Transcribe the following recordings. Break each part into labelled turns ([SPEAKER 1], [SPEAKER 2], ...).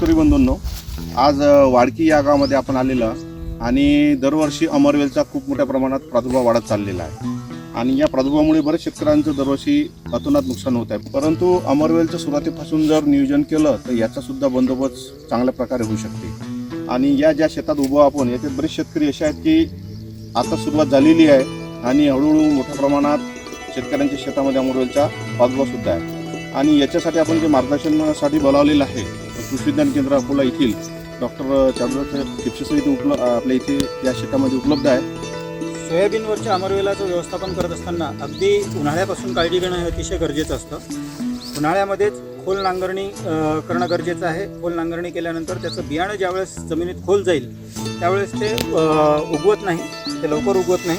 [SPEAKER 1] शेतकरी बंधूंनो आज वाडकी या गावामध्ये आपण आलेलो आणि दरवर्षी अमरवेलचा खूप मोठ्या प्रमाणात प्रादुर्भाव वाढत चाललेला आहे. आणि या प्रादुर्भावामुळे बरेच शेतकऱ्यांचं दरवर्षी अतोनात नुकसान होत आहे. परंतु अमरवेलचं सुरुवातीपासून जर नियोजन केलं तर याचा सुद्धा बंदोबस्त चांगल्या प्रकारे होऊ शकते. आणि या ज्या शेतात उभं आपण याचे बरेच शेतकरी असे आहेत की आता सुरुवात झालेली आहे आणि हळूहळू मोठ्या प्रमाणात शेतकऱ्यांच्या शेतामध्ये अमरवेलचा प्रादुर्भाव सुद्धा आहे. आणि याच्यासाठी आपण जे मार्गदर्शनासाठी बोलावलेलं आहे कृषी विज्ञान केंद्र अकोला येथील डॉक्टर चांद्रसाहेब किपशेसर इथे उपलब्ध आपल्या इथे या शेतामध्ये उपलब्ध आहे.
[SPEAKER 2] सोयाबीनवरच्या अमरवेलाचं व्यवस्थापन करत असताना अगदी उन्हाळ्यापासून काळजी घेणं हे अतिशय गरजेचं असतं. उन्हाळ्यामध्येच खोल नांगरणी करणं गरजेचं आहे. खोल नांगरणी केल्यानंतर त्याचं बियाणं ज्यावेळेस जमिनीत खोल जाईल त्यावेळेस ते उगवत नाही ते लवकर उगवत नाही.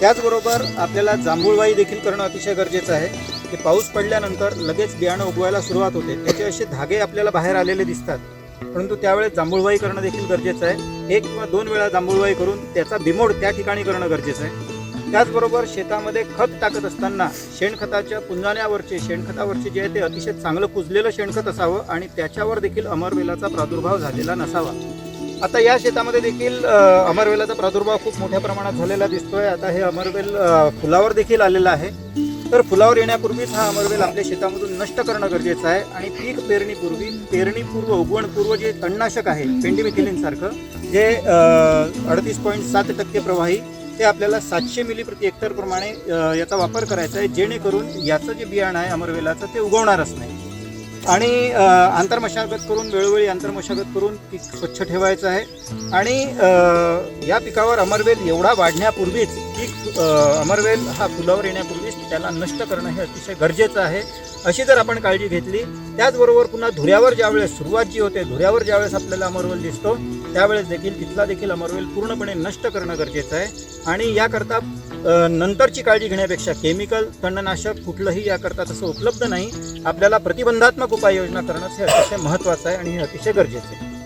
[SPEAKER 2] त्याचबरोबर आपल्याला जांभूळवाई देखील करणं अतिशय गरजेचं आहे. की पाऊस पडल्यानंतर लगेच बियाणं उगवायला सुरुवात होते. त्याचे असे धागे आपल्याला बाहेर आलेले दिसतात. परंतु त्यावेळेस जांभूळवाई करणं देखील गरजेचं आहे. एक किंवा दोन वेळा जांभूळवाई करून त्याचा बिमोड त्या ठिकाणी करणं गरजेचं आहे. त्याचबरोबर शेतामध्ये खत टाकत असताना शेणखताच्या पुंजाण्यावरचे शेणखतावरचे जे आहे ते अतिशय चांगलं कुजलेलं शेणखत असावं आणि त्याच्यावर देखील अमरवेलाचा प्रादुर्भाव झालेला नसावा. आता या शेतामध्ये देखील अमरवेलाचा प्रादुर्भाव खूप मोठ्या प्रमाणात झालेला दिसतोय. आता हे अमरवेल फुलावर देखील आलेलं आहे. तर फुलावर येण्यापूर्वीच हा अमरवेल आपल्या शेतामधून नष्ट करणं गरजेचं आहे आणि पीक पेरणीपूर्वी पेरणीपूर्व उगवणपूर्व जे तणनाशक आहे पेंडिमिथिलिन सारखं जे अडतीस पॉईंट सात टक्के प्रवाही ते आपल्याला सातशे मिली प्रति हेक्टर प्रमाणे याचा वापर करायचा आहे जेणेकरून याचं जे बियाणं आहे अमरवेलाचं ते उगवणारच नाही. आणि आंतरमशागत करून वेळोवेळी आंतरमशागत करून पीक स्वच्छ ठेवायचं आहे. आणि या पिकावर अमरवेल एवढा वाढण्यापूर्वीच पीक अमरवेल हा फुलावर येण्यापूर्वीच त्याला नष्ट करणं हे अतिशय गरजेचं आहे. अशी जर आपण काळजी घेतली त्याचबरोबर पुन्हा धुऱ्यावर ज्यावेळेस सुरुवात जी होते धुऱ्यावर ज्यावेळेस आपल्याला अमरवेल दिसतो त्यावेळेस देखील तिथला देखील अमरवेल पूर्णपणे नष्ट करणं गरजेचं आहे. आणि याकरता नंतरची काळजी घेण्यापेक्षा केमिकल तणनाशक कुठलंही याकरता तसं उपलब्ध नाही. आपल्याला प्रतिबंधात्मक उपाययोजना करणं हे अतिशय महत्त्वाचं आहे आणि हे अतिशय गरजेचं आहे.